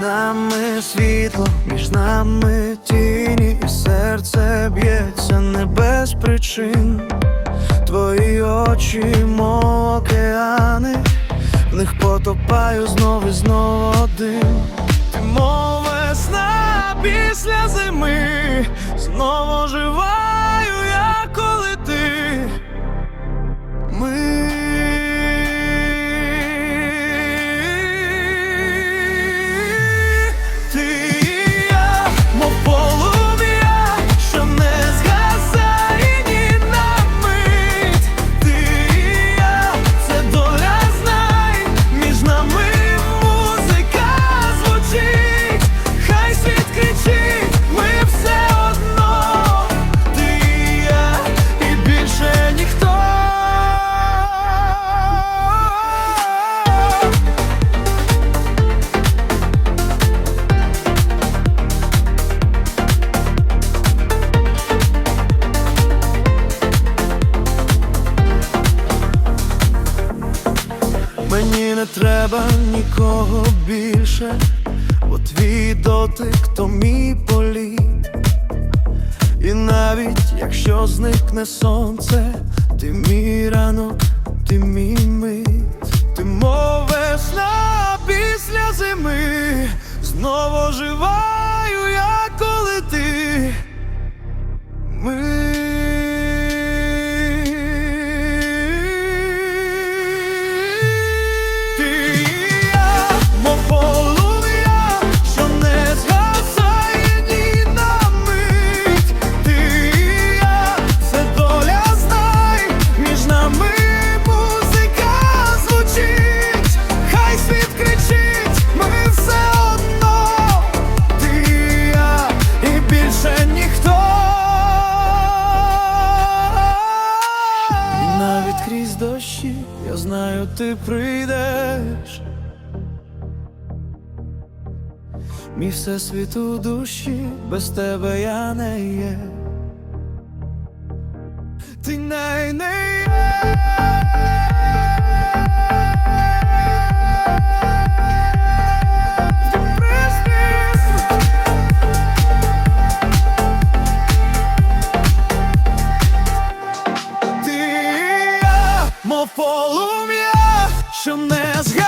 нами світло, між нами тіні, і серце б'ється не без причин. Твої очі, мов океани, в них потопаю знов і знов один. Ти мов весна після зими, знову оживаю треба нікого більше, бо твій дотик то мій політ. І навіть якщо зникне сонце, ти мій ранок, ти мій мить, ти мов весна після зими, знову оживаю крізь дощі, я знаю, ти прийдеш. Мій всесвіт у душі, без тебе я не є. Ти не, мов полум'я, що не згадає.